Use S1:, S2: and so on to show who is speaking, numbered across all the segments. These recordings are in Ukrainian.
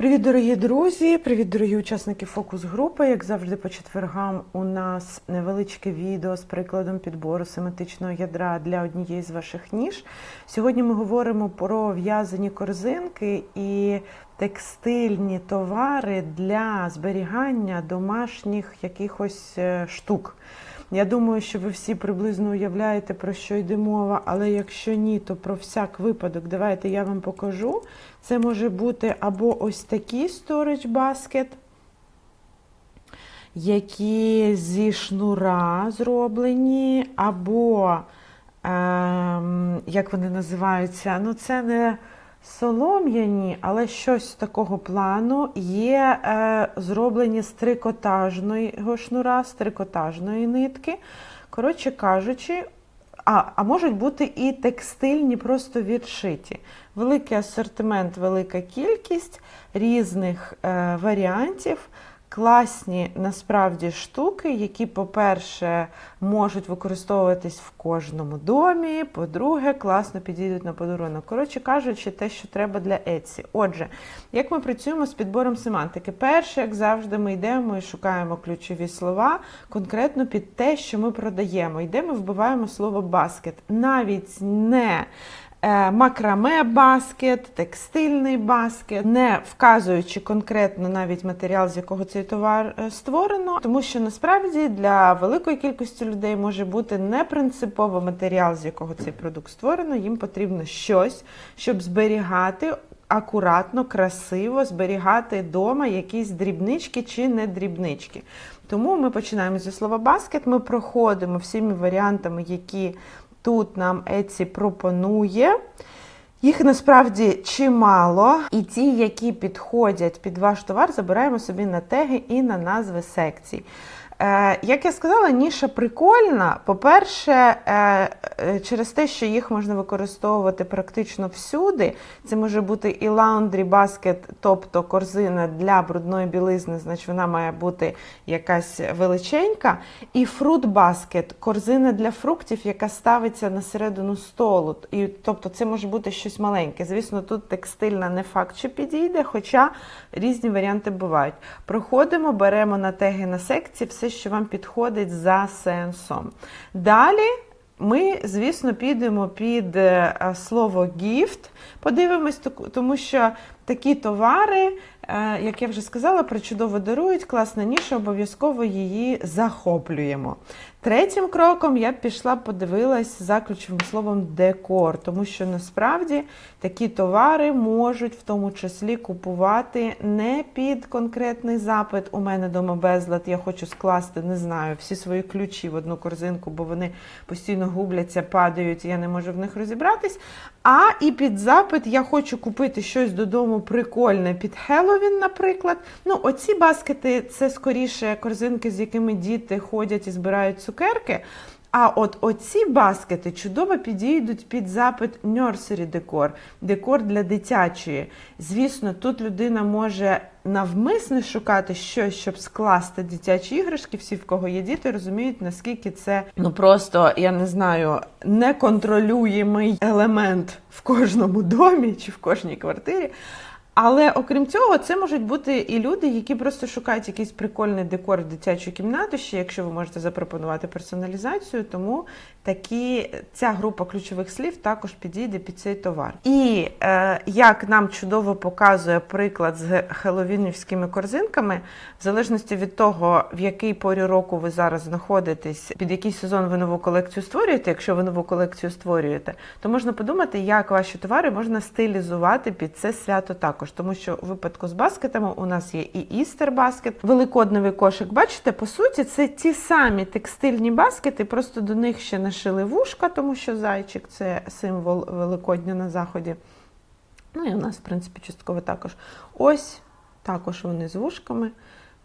S1: Привіт, дорогі друзі! Привіт, дорогі учасники фокус групи. Як завжди, по четвергам у нас невеличке відео з прикладом підбору семантичного ядра для однієї з ваших ніж. Сьогодні ми говоримо про в'язані корзинки і текстильні товари для зберігання домашніх якихось е, штук. Я думаю, що ви всі приблизно уявляєте, про що йде мова, але якщо ні, то про всяк випадок давайте я вам покажу. Це може бути або ось такі storage basket, які зі шнура зроблені, або, ем, як вони називаються, ну це не солом'яні, але щось такого плану є е, зроблені з трикотажного шнура, з трикотажної нитки. Коротше кажучи, а, а можуть бути і текстильні, просто відшиті. Великий асортимент, велика кількість різних е, варіантів. Класні насправді штуки, які, по-перше, можуть використовуватись в кожному домі. По-друге, класно підійдуть на подарунок. Коротше кажучи, те, що треба для Etsy. Отже, як ми працюємо з підбором семантики? Перше, як завжди, ми йдемо і шукаємо ключові слова конкретно під те, що ми продаємо. Йдемо, вбиваємо слово баскет. Навіть не макраме баскет, текстильний баскет, не вказуючи конкретно навіть матеріал, з якого цей товар е, створено, тому що насправді для великої кількості людей може бути не принципово матеріал, з якого цей продукт створено. Їм потрібно щось, щоб зберігати. Акуратно, красиво зберігати вдома якісь дрібнички чи не дрібнички. Тому ми починаємо зі слова баскет. Ми проходимо всіми варіантами, які тут нам Еці пропонує. Їх насправді чимало, і ті, які підходять під ваш товар, забираємо собі на теги і на назви секцій. Е, як я сказала, ніша прикольна. По-перше, е, е, через те, що їх можна використовувати практично всюди. Це може бути і laundry basket, тобто корзина для брудної білизни, значить вона має бути якась величенька. І fruit basket, корзина для фруктів, яка ставиться на середину столу. І, тобто це може бути щось маленьке. Звісно, тут текстильна не факт, що підійде, хоча різні варіанти бувають. Проходимо, беремо на теги на секції все, що вам підходить за сенсом. Далі. Ми, звісно, підемо під е, слово gift, подивимось, тому що такі товари, е, як я вже сказала, причудово дарують, класна ніша, обов'язково її захоплюємо. Третім кроком я пішла, подивилась за ключовим словом декор, тому що насправді такі товари можуть в тому числі купувати не під конкретний запит. У мене дома безлад, я хочу скласти, не знаю, всі свої ключі в одну корзинку, бо вони постійно губляться, падають, я не можу в них розібратись. А і під запит я хочу купити щось додому прикольне під Хеллоуін, наприклад. Ну, оці баскети це скоріше корзинки, з якими діти ходять і збирають цукерки. А от оці баскети чудово підійдуть під запит nursery декор, декор для дитячої. Звісно, тут людина може навмисно шукати щось, щоб скласти дитячі іграшки. Всі, в кого є діти, розуміють, наскільки це ну просто я не знаю неконтролюємий елемент в кожному домі чи в кожній квартирі. Але окрім цього, це можуть бути і люди, які просто шукають якийсь прикольний декор в дитячу кімнату, ще якщо ви можете запропонувати персоналізацію, тому такі ця група ключових слів також підійде під цей товар. І е, як нам чудово показує приклад з хеловінівськими корзинками, в залежності від того, в який порі року ви зараз знаходитесь, під який сезон ви нову колекцію створюєте, якщо ви нову колекцію створюєте, то можна подумати, як ваші товари можна стилізувати під це свято також. Тому що у випадку з баскетами у нас є і істер баскет, великодневий кошик. Бачите, по суті, це ті самі текстильні баскети, просто до них ще нашили вушка, тому що зайчик це символ Великодня на заході. Ну і у нас, в принципі, частково також. Ось також вони з вушками.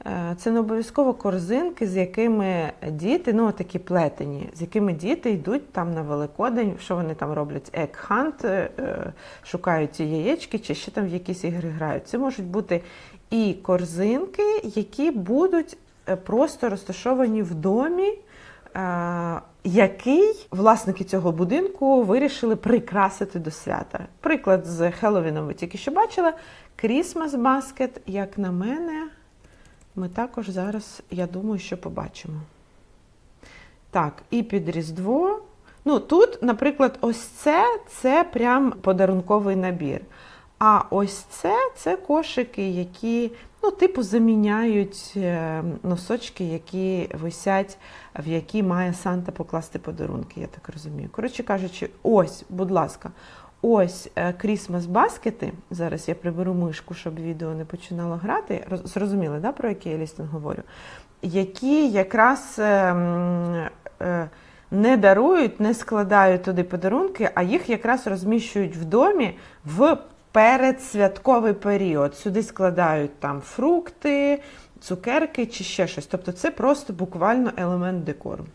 S1: Е, Це не обов'язково корзинки, з якими діти, ну такі плетені, з якими діти йдуть там на Великодень, що вони там роблять? Екхант, шукають ці яєчки, чи ще там в якісь ігри грають. Це можуть бути і корзинки, які будуть е, просто розташовані в домі. е, який власники цього будинку вирішили прикрасити до свята. Приклад з Хеллоуіном ви тільки що бачили. Christmas Basket, як на мене, ми також зараз, я думаю, що побачимо. Так, і під Різдво. Ну, тут, наприклад, ось це це прям подарунковий набір. А ось це це кошики, які, ну, типу, заміняють е, носочки, які висять, в які має Санта покласти подарунки, я так розумію. Коротше кажучи, ось, будь ласка, ось крісмас баскети. Зараз я приберу мишку, щоб відео не починало грати. Зрозуміли, да, про який я лістинг говорю? Які якраз. е, е, не дарують, не складають туди подарунки, а їх якраз розміщують в домі в передсвятковий період. Сюди складають там фрукти, цукерки чи ще щось. Тобто це просто буквально елемент декору.